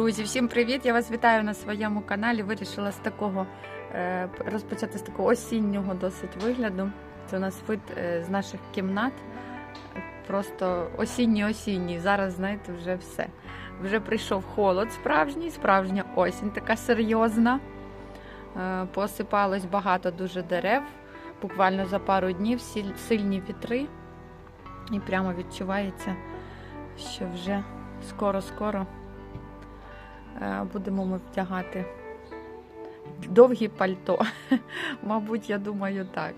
Друзі, всім привіт! Я вас вітаю на своєму каналі. Вирішила з такого е, розпочати з такого осіннього досить вигляду. Це у нас вид е, з наших кімнат. Просто осінній-осінній. Зараз, знаєте, вже все. Вже прийшов холод справжній, справжня осінь, така серйозна. Е, Посипалось багато дуже дерев. Буквально за пару днів сильні вітри. І прямо відчувається, що вже скоро-скоро будемо ми втягати довгі пальто. Мабуть, я думаю, так.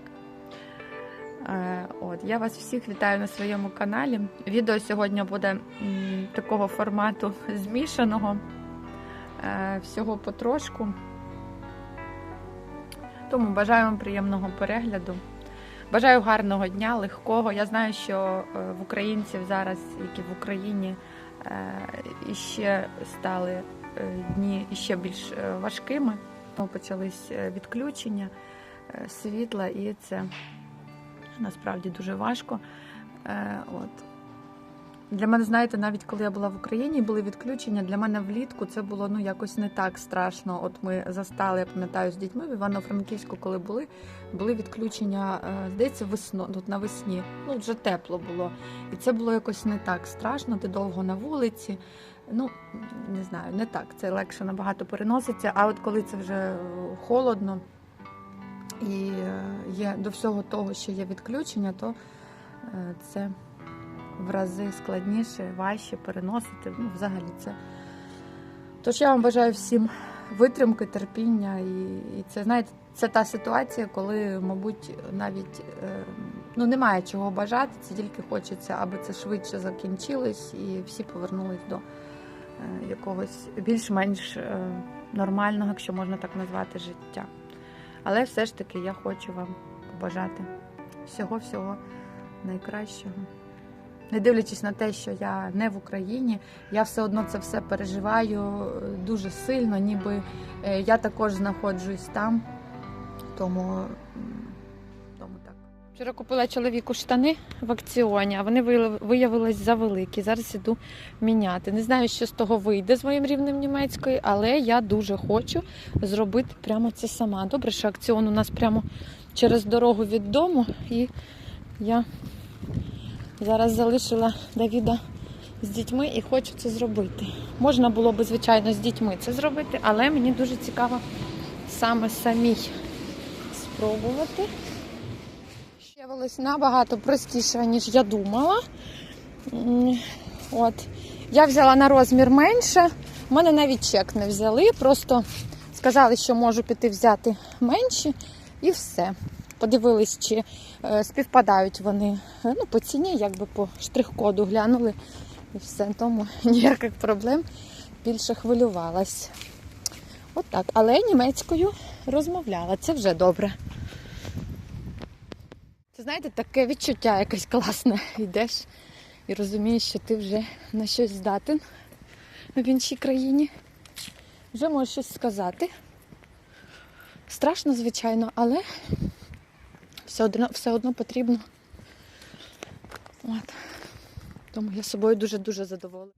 Е, От, я вас всіх вітаю на своєму каналі. Відео сьогодні буде такого формату змішаного, е, всього потрошку. Тому бажаю вам приємного перегляду. Бажаю гарного дня, легкого. Я знаю, що е, в українців зараз, які в Україні, е, іще стали е, дні ще більш е, важкими. Почались е, відключення е, світла, і це насправді дуже важко. Е, От. Для мене, знаєте, навіть коли я була в Україні, були відключення. Для мене влітку це було ну якось не так страшно. От ми застали, я пам'ятаю, з дітьми в Івано-Франківську, коли були, були відключення, е, здається, весно, тут навесні. Ну, вже тепло було. І це було якось не так страшно. Ти довго на вулиці. Ну, не знаю, не так. Це легше набагато переноситься. А от коли це вже е, холодно і е, є до всього того, що є відключення, то це в рази складніше, важче переносити. Ну, взагалі це. Тож я вам бажаю всім витримки, терпіння. І, і це, знаєте, це та ситуація, коли, мабуть, навіть е, ну, немає чого бажати, це тільки хочеться, аби це швидше закінчилось і всі повернулись до е, якогось більш-менш е, нормального, якщо можна так назвати, життя. Але все ж таки я хочу вам побажати всього-всього найкращого. Не дивлячись на те, що я не в Україні, я все одно це все переживаю е, дуже сильно, ніби е, я також знаходжусь там. Тому, тому так. Вчора купила чоловіку штани в акціоні, а вони вияв- виявились завеликі. Зараз іду міняти. Не знаю, що з того вийде з моїм рівнем німецької, але я дуже хочу зробити прямо це сама. Добре, що акціон у нас прямо через дорогу від дому, і я зараз залишила Давіда з дітьми і хочу це зробити. Можна було би, звичайно, з дітьми це зробити, але мені дуже цікаво саме самій спробувати. Виявилось набагато простіше, ніж я думала. От. Я взяла на розмір менше. У мене навіть чек не взяли. Просто сказали, що можу піти взяти менші, і все. Подивились, чи е, співпадають вони е, ну, по ціні, якби по штрих-коду глянули. І все. Тому ніяких проблем більше хвилювалась. От так. Але німецькою розмовляла. Це вже добре. Це знаєте, таке відчуття якесь класне. Йдеш і розумієш, що ти вже на щось здатен в іншій країні. Вже можеш щось сказати. Страшно, звичайно, але все одно, все одно потрібно. От. Тому я собою дуже-дуже задоволена.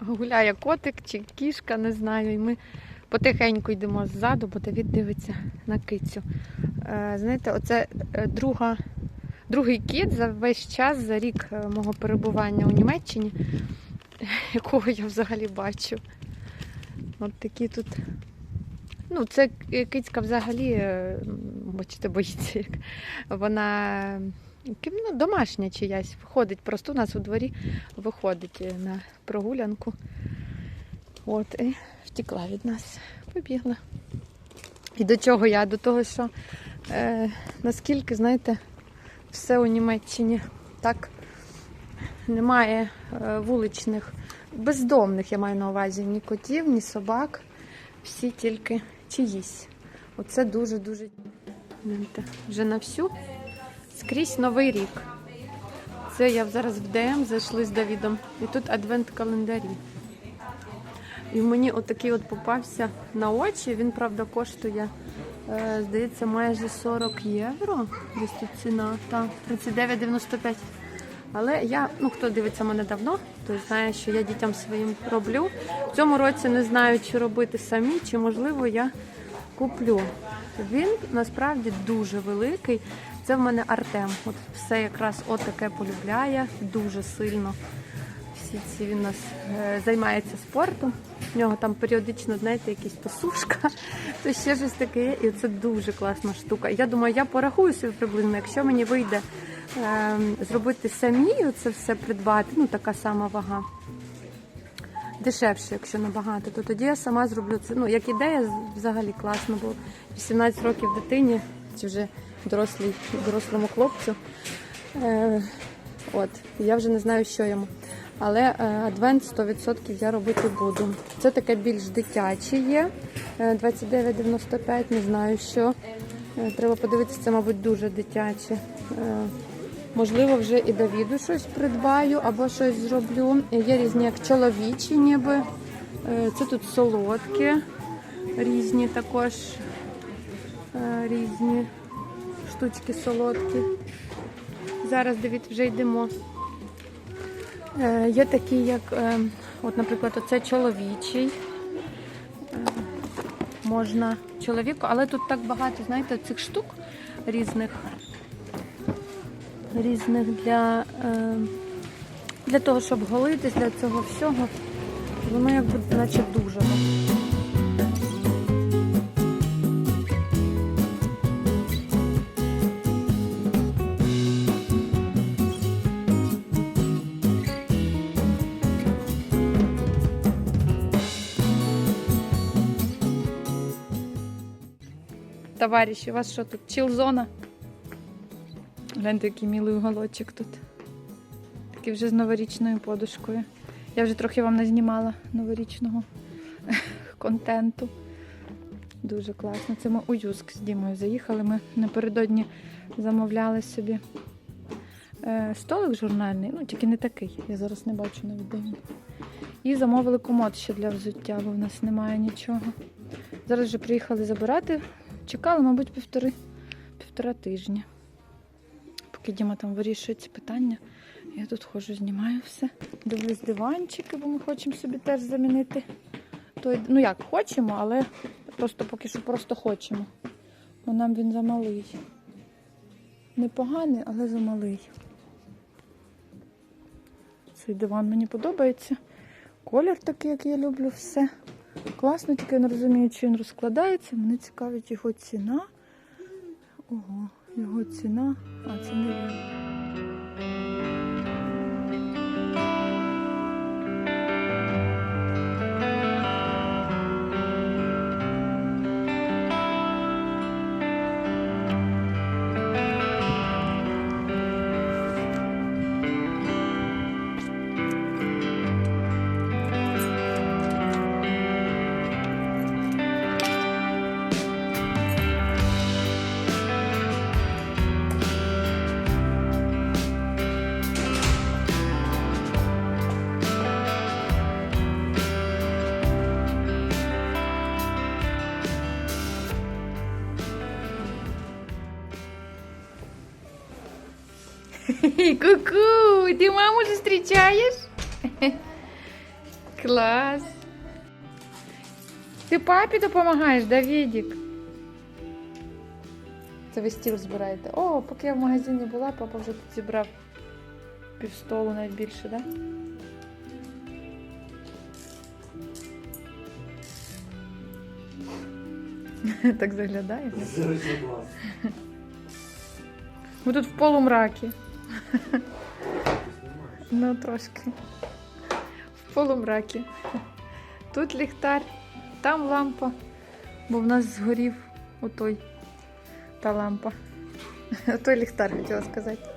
Гуляє котик чи кішка, не знаю. І ми потихеньку йдемо ззаду, бо Давід дивиться на кицю. Е, знаєте, оце е, друга, другий кіт за весь час, за рік е, мого перебування у Німеччині, якого я взагалі бачу. От такі тут. Ну, це кицька взагалі, е, бачите, боїться. Як. Вона ну, домашня чиясь, виходить, просто у нас у дворі виходить е, на прогулянку. От, і втекла від нас, побігла. І до чого я? До того, що е, наскільки, знаєте, все у Німеччині так немає е, вуличних, бездомних, я маю на увазі, ні котів, ні собак. Всі тільки чиїсь. Оце дуже-дуже вже на всю. Скрізь новий рік. Це я зараз в ДМ зайшли з Давідом. І тут адвент-календарі. І мені отакий от попався на очі. Він, правда, коштує, е, здається, майже 40 євро. Десь тут ціна. Так, 39,95. Але я, ну хто дивиться мене давно, той знає, що я дітям своїм роблю. В цьому році не знаю, чи робити самі, чи можливо я куплю. Він насправді дуже великий. Це в мене Артем. От все якраз от полюбляє дуже сильно. Всі ці він у нас е, займається спортом. В нього там періодично, знаєте, якісь то сушка, то ще щось таке. І це дуже класна штука. Я думаю, я порахую собі приблизно, якщо мені вийде зробити самі це все придбати, ну така сама вага. Дешевше, якщо набагато, то тоді я сама зроблю це. Ну, як ідея, взагалі класно, бо 18 років дитині, чи вже дорослій, дорослому хлопцю. Е, от, я вже не знаю, що йому. Але е, адвент 100% я робити буду. Це таке більш дитяче є. Е, 29,95, не знаю що. Е, треба подивитися, це, мабуть, дуже дитяче. Е, Можливо, вже і Давіду щось придбаю або щось зроблю. Є різні як чоловічі, ніби. Е, Це тут солодкі, різні також е, різні штучки солодкі. Зараз, Давід, вже йдемо. Е, Є такі, як, от, наприклад, оце чоловічий. Можна чоловіку, але тут так багато, знаєте, цих штук різних різних для, е, для того, щоб голитись, для цього всього. Воно якби наче дуже. Товариші, у вас що тут? Чіл-зона? Гляньте, який милий уголочок тут. Такий вже з новорічною подушкою. Я вже трохи вам назнімала новорічного контенту. Дуже класно. Це ми у Юск з Дімою заїхали. Ми напередодні замовляли собі е, столик журнальний, ну тільки не такий. Я зараз не бачу навіть де він. І замовили комод ще для взуття, бо в нас немає нічого. Зараз вже приїхали забирати. Чекали, мабуть, півтори, півтора тижня. Поки Діма там вирішує ці питання, я тут ходжу, знімаю все. Дивлюсь диванчики, бо ми хочемо собі теж замінити. Той, ну як, хочемо, але просто поки що просто хочемо. Бо нам він замалий. Непоганий, але замалий. Цей диван мені подобається. Колір такий, як я люблю, все. Класно, тільки я не розумію, чи він розкладається. Мене цікавить його ціна. Ого, його ціна. А, це не він. Ку-ку! Ти маму зустрічаєш? Клас! Ти папі допомагаєш, Давідік? Це ви стіл збираєте. О, поки я в магазині була, папа вже тут зібрав півстолу навіть більше, так? Да? Так заглядає. Ми тут в полумракі. Ну, трошки. В полумракі. Тут ліхтар, там лампа, бо в нас згорів отой та лампа. Отой ліхтар хотіла сказати.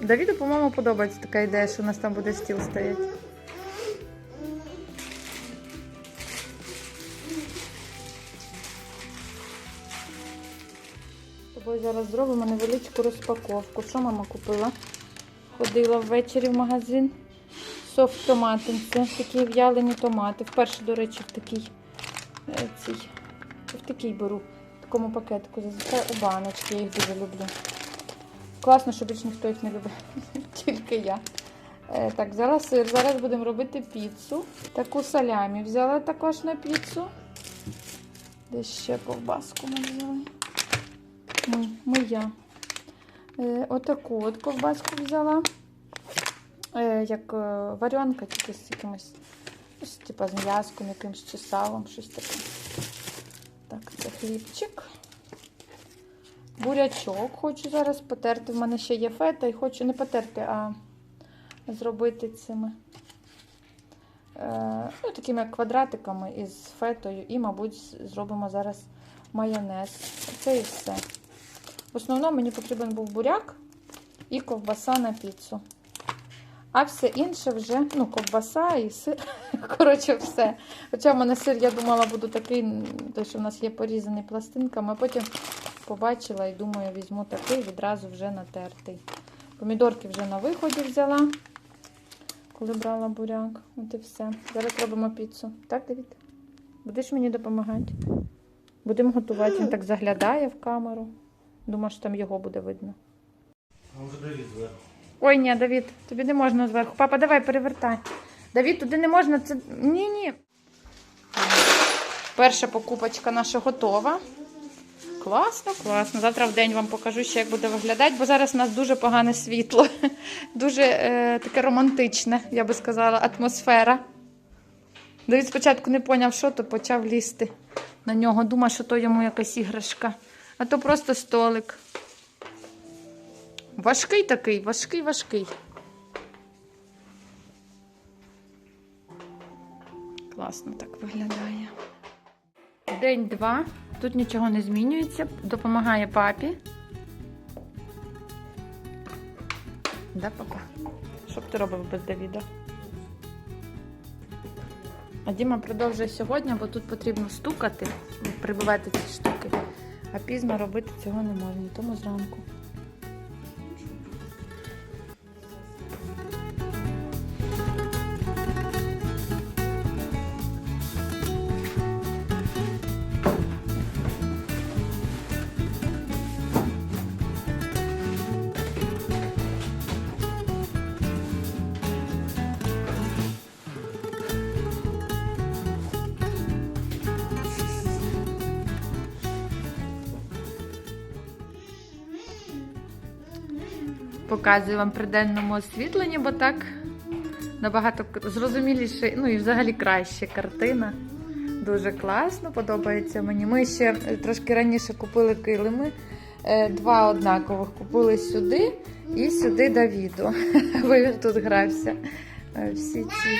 Давіду, по-моєму, подобається така ідея, що у нас там буде стіл стояти. Тобою зараз зробимо невеличку розпаковку. Що мама купила? Ходила ввечері в магазин. Софт томати. Це такі в'ялені томати. Вперше, до речі, в такий, е, цій, в такий беру такому пакетику, зазвичай у баночки, я їх дуже люблю. Класно, що більш ніхто їх не любить, тільки я. Е, так, сир. Зараз будемо робити піцу. Таку салямі взяла також на піцу. Де ще ковбаску ми взяли? Ми, моя. Е, отаку от ковбаску взяла. Е, як е, варіанка, тільки з якимось, з, типа з м'язком якимось чи салом, щось таке. Так, це хлібчик. Бурячок хочу зараз потерти. В мене ще є фета і хочу не потерти, а зробити цими е, ну, такими квадратиками із фетою. І, мабуть, зробимо зараз майонез. Це і все. В основному мені потрібен був буряк і ковбаса на піцу. А все інше вже, ну, ковбаса і сир. Коротше, все. Хоча в мене сир, я думала, буду такий, той, що в нас є порізаний пластинками, а потім побачила і думаю, візьму такий відразу вже натертий. Помідорки вже на виході взяла, коли брала буряк. От і все. Зараз робимо піцу. Так, Давід? Будеш мені допомагати? Будемо готувати. Він так заглядає в камеру. Думаю, що там його буде видно. А вже Давід зверху. Ой, ні, Давід, тобі не можна зверху. Папа, давай перевертай. Давід, туди не можна. Це. Ні, ні. Перша покупочка наша готова. Класно, класно. Завтра в день вам покажу ще, як буде виглядати, бо зараз у нас дуже погане світло. Дуже е, таке романтичне, я би сказала, атмосфера. Давід спочатку не поняв, що то почав лізти на нього. Думав, що то йому якась іграшка. А то просто столик. Важкий такий, важкий, важкий. Класно так виглядає. День два. Тут нічого не змінюється. Допомагає папі. Да, папа? Що б ти робив без Давіда? А Діма продовжує сьогодні, бо тут потрібно стукати, прибивати ці штуки. А пізно робити цього не можна, тому зранку. Показую вам при денному освітленні, бо так набагато зрозуміліше, ну і взагалі краще картина. Дуже класно, подобається мені. Ми ще трошки раніше купили килими. е, Два однакових купили сюди і сюди Давіду. Бо він тут грався. Е, Всі ці.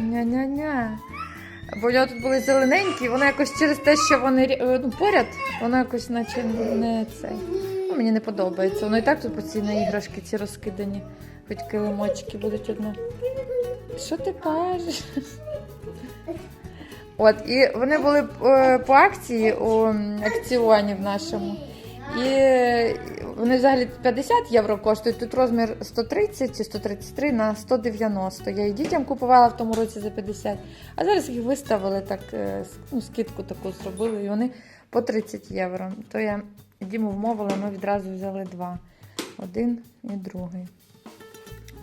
Ня-ня-ня. Бо в нього тут були зелененькі, воно якось через те, що вони е, ну, поряд, воно якось наче не цей. Мені не подобається. Воно і так тут постійно іграшки ці розкидані. Хоч килимочки будуть одне. Що ти кажеш? От, і вони були е, по акції у акціоні в нашому. І вони взагалі 50 євро коштують. Тут розмір 130 чи 133 на 190. Я і дітям купувала в тому році за 50. А зараз їх виставили так, е, ну, скидку таку зробили, і вони по 30 євро. То я Діму вмовила, ми відразу взяли два. Один і другий.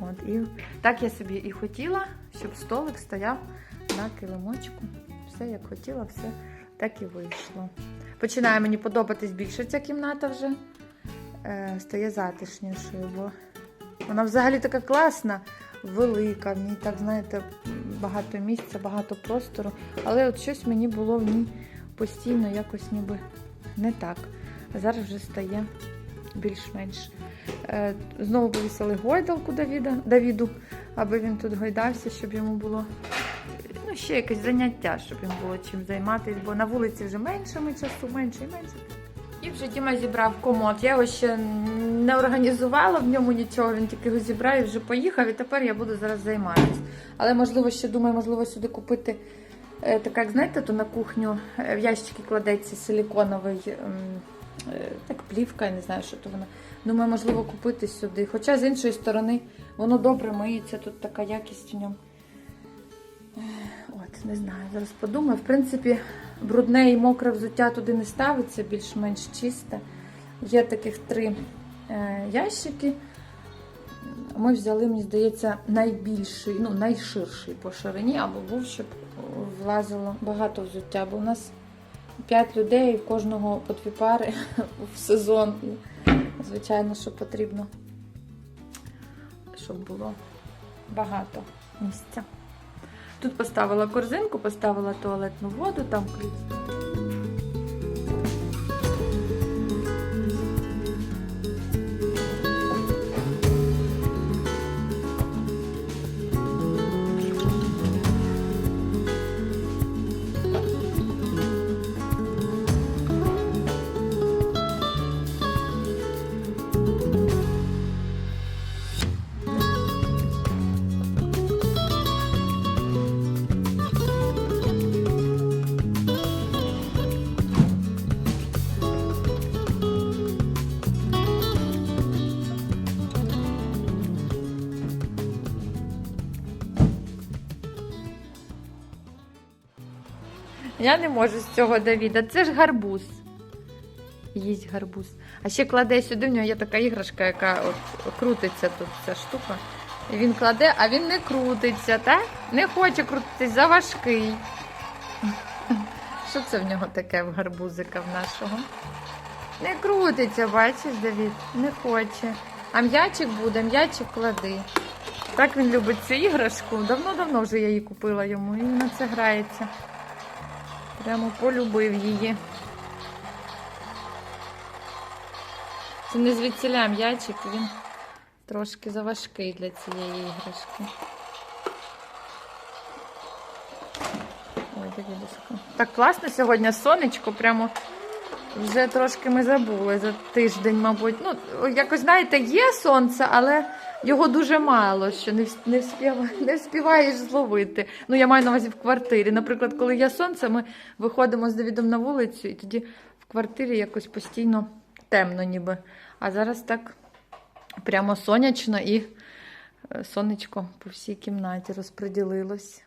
От, і так я собі і хотіла, щоб столик стояв на килимочку. Все як хотіла, все так і вийшло. Починає мені подобатись більше ця кімната вже. Е, стає затишнішою, бо вона взагалі така класна, велика, в ній так, знаєте, багато місця, багато простору. Але от щось мені було в ній постійно якось ніби не так. Зараз вже стає більш-менш. Е, Знову повісили гойдалку Давіда, Давіду, аби він тут гойдався, щоб йому було ну, ще якесь заняття, щоб їм було чим займатися, бо на вулиці вже менше ми часу, менше і менше. І вже Діма зібрав комод. Я його ще не організувала в ньому нічого, він тільки його зібрав і вже поїхав, і тепер я буду зараз займатися. Але можливо, ще думаю, можливо, сюди купити е, як знаєте, то на кухню е, в ящики кладеться силіконовий, е, так плівка, я не знаю, що то вона. Думаю, можливо, купити сюди. Хоча з іншої сторони воно добре миється, тут така якість в ньому. Е, От, Не знаю, зараз подумаю. В принципі, брудне і мокре взуття туди не ставиться, більш-менш чисте. Є таких три е, ящики. Ми взяли, мені здається, найбільший, ну, найширший по ширині, або був, щоб влазило багато взуття. Бо у нас 5 людей, в кожного по дві пари в сезон. Звичайно, що потрібно, щоб було багато місця. Тут поставила корзинку, поставила туалетну воду, там ключ. Я не можу з цього Давіда. Це ж гарбуз. Їсть гарбуз. А ще кладе сюди, в нього є така іграшка, яка от крутиться тут ця штука. І він кладе, а він не крутиться, так? Не хоче крутитись, заважкий. Що це в нього таке в гарбузика в нашого? Не крутиться, бачиш, Давід? Не хоче. А м'ячик буде, м'ячик клади. Так він любить цю іграшку. Давно-давно вже я її купила йому, і він на це грається. Прямо полюбив її. Це не звідсіля м'ячик, він трошки заважкий для цієї іграшки. Ой, Давідочка. Так класно сьогодні сонечко, прямо вже трошки ми забули за тиждень, мабуть. Ну, якось, знаєте, є сонце, але його дуже мало, що не, не, вспів, не вспіваєш зловити. Ну, я маю на увазі в квартирі. Наприклад, коли є сонце, ми виходимо з Давідом на вулицю, і тоді в квартирі якось постійно темно ніби. А зараз так прямо сонячно і е, сонечко по всій кімнаті розподілилось.